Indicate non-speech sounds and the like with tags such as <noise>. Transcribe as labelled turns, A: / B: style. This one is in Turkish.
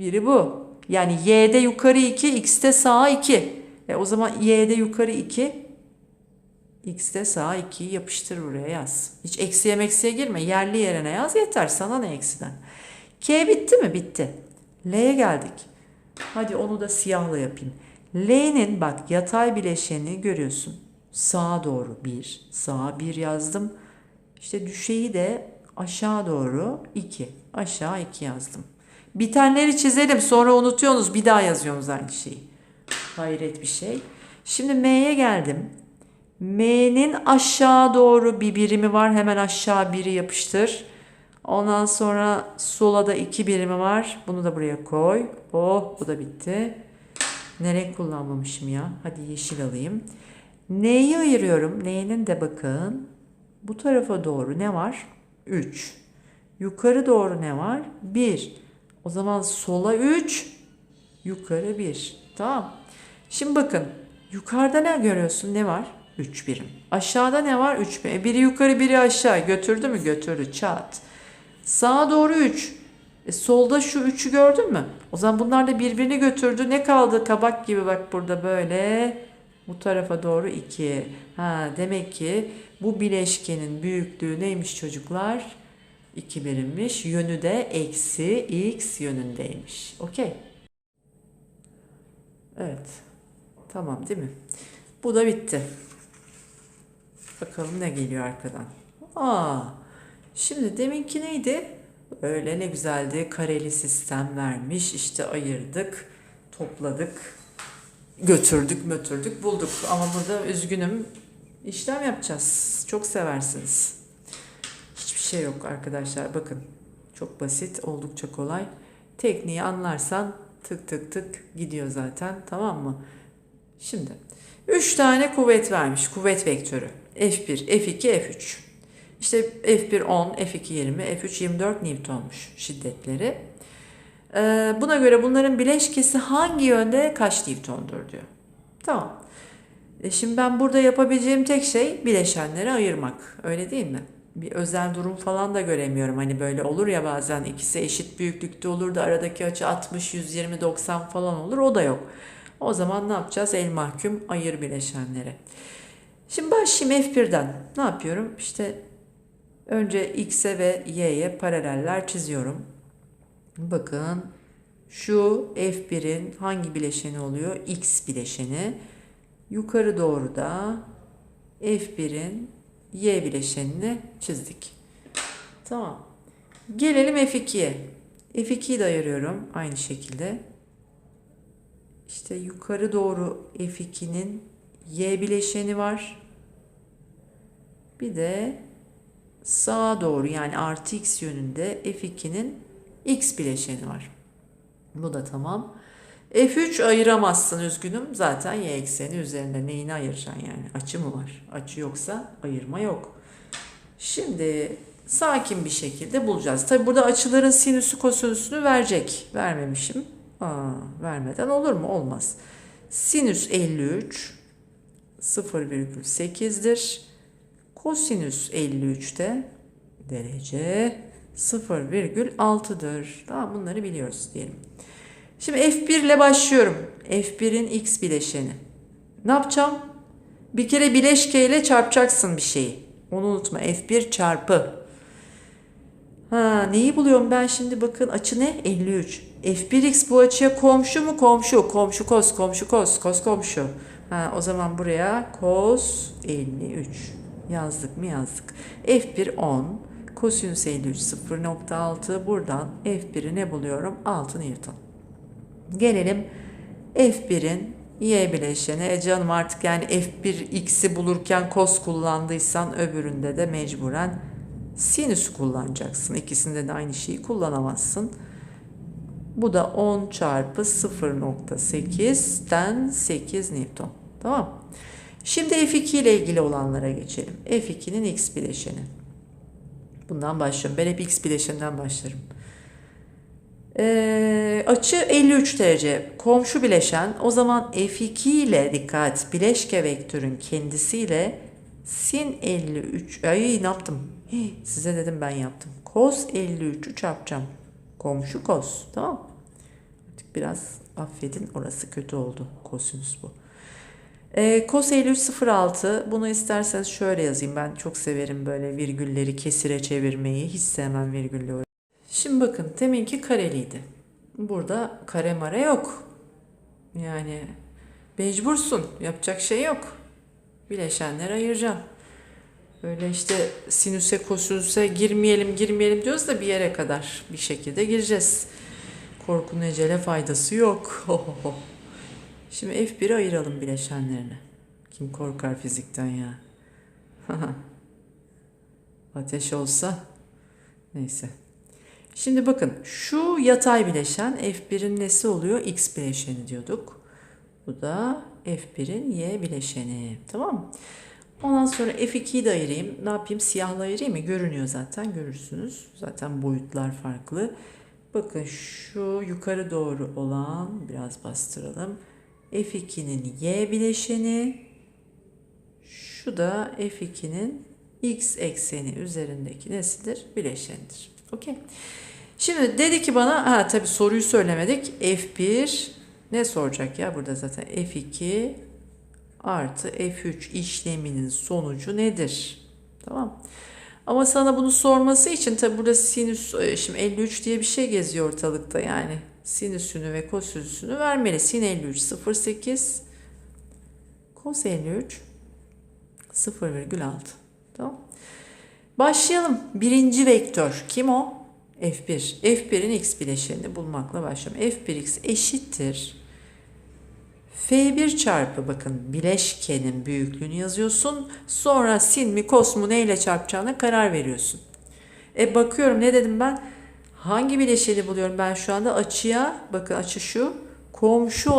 A: Biri bu. Yani y'de yukarı 2, x'te sağa 2. E o zaman y'de yukarı 2, x'te sağa 2'yi yapıştır buraya yaz. Hiç eksiye meksiye girme. Yerli yerine yaz yeter. Sana ne eksiden? K bitti mi? Bitti. L'ye geldik. Hadi onu da siyahla yapayım. L'nin bak yatay bileşeni görüyorsun. Sağa doğru 1. Sağa 1 yazdım. İşte düşeyi de aşağı doğru 2. Aşağı 2 yazdım. Bitenleri çizelim sonra unutuyorsunuz bir daha yazıyorsunuz aynı şeyi. Hayret bir şey. Şimdi M'ye geldim. M'nin aşağı doğru bir birimi var. Hemen aşağı biri yapıştır. Ondan sonra sola da iki birimi var. Bunu da buraya koy. Oh bu da bitti. Ne renk kullanmamışım ya. Hadi yeşil alayım. N'yi ayırıyorum. N'nin de bakın. Bu tarafa doğru ne var? 3. Yukarı doğru ne var? 1. O zaman sola 3, yukarı 1. Tamam. Şimdi bakın. Yukarıda ne görüyorsun? Ne var? 3 birim. Aşağıda ne var? 3 birim. E, Biri yukarı biri aşağı. Götürdü mü? Götürdü. Çat. Sağa doğru 3. E, solda şu 3'ü gördün mü? O zaman bunlar da birbirini götürdü. Ne kaldı? Kabak gibi bak burada böyle. Bu tarafa doğru 2. Ha, demek ki bu bileşkenin büyüklüğü neymiş çocuklar? 2 birimmiş. Yönü de eksi x yönündeymiş. Okey. Evet. Tamam değil mi? Bu da bitti. Bakalım ne geliyor arkadan. Aa, şimdi deminki neydi? Öyle ne güzeldi. Kareli sistem vermiş. İşte ayırdık, topladık, götürdük, mötürdük, bulduk. Ama burada üzgünüm. işlem yapacağız. Çok seversiniz. Şey yok arkadaşlar. Bakın. Çok basit, oldukça kolay. Tekniği anlarsan tık tık tık gidiyor zaten. Tamam mı? Şimdi 3 tane kuvvet vermiş. Kuvvet vektörü. F1, F2, F3. İşte F1 10, F2 20, F3 24 Newton'muş şiddetleri. Ee, buna göre bunların bileşkesi hangi yönde kaç Newton'dur diyor. Tamam. E şimdi ben burada yapabileceğim tek şey bileşenleri ayırmak. Öyle değil mi? Bir özel durum falan da göremiyorum. Hani böyle olur ya bazen ikisi eşit büyüklükte olur da aradaki açı 60, 120, 90 falan olur. O da yok. O zaman ne yapacağız? El mahkum ayır bileşenleri. Şimdi başlayayım F1'den. Ne yapıyorum? İşte önce X'e ve Y'ye paraleller çiziyorum. Bakın şu F1'in hangi bileşeni oluyor? X bileşeni. Yukarı doğru da F1'in Y bileşenini çizdik. Tamam. Gelelim F2'ye. F2'yi de ayırıyorum aynı şekilde. İşte yukarı doğru F2'nin Y bileşeni var. Bir de sağa doğru yani artı X yönünde F2'nin X bileşeni var. Bu da tamam. F3 ayıramazsın üzgünüm. Zaten y ekseni üzerinde neyini ayıracaksın yani? Açı mı var? Açı yoksa ayırma yok. Şimdi sakin bir şekilde bulacağız. Tabi burada açıların sinüsü kosinüsünü verecek. Vermemişim. Aa, vermeden olur mu? Olmaz. Sinüs 53 0,8'dir. Kosinüs 53'te derece 0,6'dır. Tamam bunları biliyoruz diyelim. Şimdi F1 ile başlıyorum. F1'in x bileşeni. Ne yapacağım? Bir kere bileşke ile çarpacaksın bir şeyi. Onu unutma. F1 çarpı. Ha, neyi buluyorum ben şimdi bakın açı ne? 53. F1x bu açıya komşu mu? Komşu. Komşu kos, komşu kos, kos komşu. Ha, o zaman buraya kos 53 yazdık mı yazdık. F1 10, kosinüs 53 0.6. Buradan F1'i ne buluyorum? 6 Newton. Gelelim F1'in y bileşeni. E canım artık yani F1 x'i bulurken cos kullandıysan öbüründe de mecburen sinüs kullanacaksın. İkisinde de aynı şeyi kullanamazsın. Bu da 10 çarpı 0.8'den 8 Newton. Tamam. Şimdi F2 ile ilgili olanlara geçelim. F2'nin x bileşeni. Bundan başlıyorum. Ben hep x bileşeninden başlarım. Ee, açı 53 derece. Komşu bileşen. O zaman F2 ile dikkat. Bileşke vektörün kendisiyle sin 53. Ay ne yaptım? Hii, size dedim ben yaptım. Cos 53'ü çarpacağım. Komşu cos. Tamam. Biraz affedin orası kötü oldu. Kosinüs bu. E, cos 53.06 bunu isterseniz şöyle yazayım. Ben çok severim böyle virgülleri kesire çevirmeyi. Hiç sevmem virgülleri. Şimdi bakın deminki kareliydi. Burada kare mare yok. Yani mecbursun. Yapacak şey yok. Bileşenleri ayıracağım. Böyle işte sinüse kosinüse girmeyelim girmeyelim diyoruz da bir yere kadar bir şekilde gireceğiz. Korkunun ecele faydası yok. <laughs> Şimdi F1'i ayıralım bileşenlerine. Kim korkar fizikten ya? <laughs> Ateş olsa neyse. Şimdi bakın şu yatay bileşen F1'in nesi oluyor? X bileşeni diyorduk. Bu da F1'in Y bileşeni. Tamam mı? Ondan sonra F2'yi de ayırayım. Ne yapayım? Siyahla ayırayım mı? Görünüyor zaten. Görürsünüz. Zaten boyutlar farklı. Bakın şu yukarı doğru olan biraz bastıralım. F2'nin Y bileşeni. Şu da F2'nin X ekseni üzerindeki nesidir? Bileşenidir. Okey. Şimdi dedi ki bana, ha tabii soruyu söylemedik. F1 ne soracak ya burada zaten F2 artı F3 işleminin sonucu nedir? Tamam. Ama sana bunu sorması için tabi burada sinüs şimdi 53 diye bir şey geziyor ortalıkta yani. Sinüsünü ve kosinüsünü vermeli. Sin 53 0,8 kos 53 0,6 tamam. Başlayalım. Birinci vektör kim o? F1. F1'in x bileşenini bulmakla başlayalım. F1x eşittir. F1 çarpı bakın bileşkenin büyüklüğünü yazıyorsun. Sonra sin mi kos mu neyle çarpacağına karar veriyorsun. E bakıyorum ne dedim ben? Hangi bileşeni buluyorum ben şu anda? Açıya bakın açı şu. Komşu